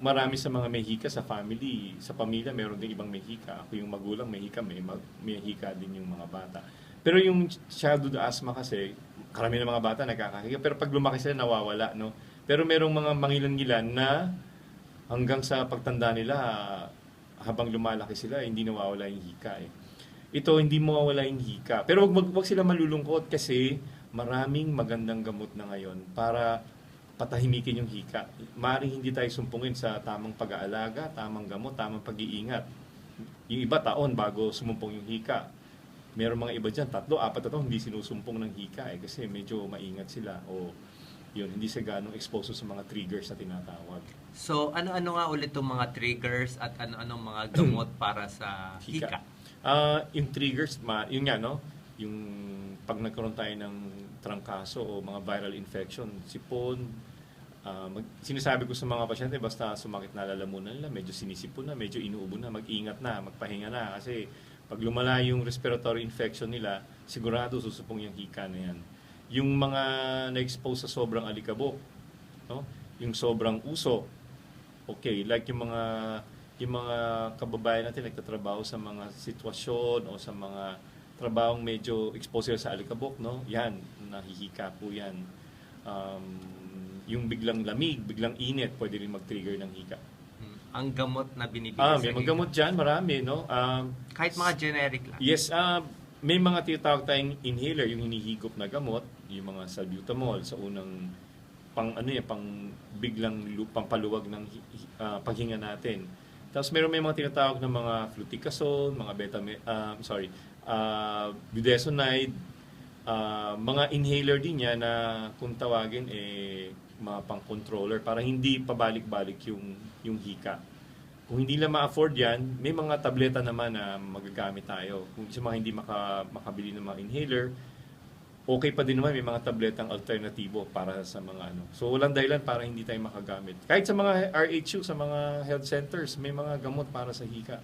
marami sa mga may hika sa family, sa pamilya, meron din ibang may hika. Ako yung magulang may hika, may, mag, may hika din yung mga bata. Pero yung childhood asthma kasi, karamihan ng mga bata nagkakahika. Pero pag lumaki sila, nawawala, no? Pero merong mga mangilan-ngilan na hanggang sa pagtanda nila, habang lumalaki sila, hindi nawawala yung hika eh. Ito, hindi mawawala yung hika. Pero wag, wag, wag sila malulungkot kasi maraming magandang gamot na ngayon para patahimikin yung hika. Maring hindi tayo sumpungin sa tamang pag-aalaga, tamang gamot, tamang pag-iingat. Yung iba taon bago sumumpong yung hika. Meron mga iba dyan, tatlo, apat na taon, hindi sinusumpong ng hika eh, kasi medyo maingat sila o yun, hindi sa ganong exposed sa mga triggers na tinatawag. So, ano-ano nga ulit itong mga triggers at ano-anong mga gamot para sa Hika. hika? Ah, yung triggers, ma, yun nga, no? Yung pag nagkaroon tayo ng trangkaso o mga viral infection, sipon, ah, mag, sinasabi ko sa mga pasyente, basta sumakit na lalamunan nila, medyo sinisipon na, medyo inuubo na, mag-ingat na, magpahinga na. Kasi pag lumala yung respiratory infection nila, sigurado susupong yung hika na yan. Yung mga na-expose sa sobrang alikabok, no? yung sobrang uso, okay, like yung mga yung mga kababayan natin nagtatrabaho sa mga sitwasyon o sa mga trabahong medyo sila sa alikabok, no? Yan, nahihika po yan. Um, yung biglang lamig, biglang init, pwede rin mag-trigger ng hika. Hmm. Ang gamot na binibigay Ah, sa may hika. maggamot dyan, marami, no? Um, Kahit mga generic lang. Yes, ah, may mga tinatawag tayong inhaler, yung hinihigop na gamot, yung mga salbutamol sa unang pang ano yan, pang biglang lu- pampaluwag ng ah, paghinga natin. Tapos meron may mga tinatawag na mga fluticasone, mga beta um, sorry, uh, budesonide, ah, mga inhaler din yan na kung tawagin eh mga pang-controller para hindi pabalik-balik yung yung hika. Kung hindi na ma-afford yan, may mga tableta naman na magagamit tayo. Kung sa mga hindi maka, makabili ng mga inhaler, okay pa din naman, may mga tabletang alternatibo para sa mga ano. So, walang dahilan para hindi tayo makagamit. Kahit sa mga RHU, sa mga health centers, may mga gamot para sa hika.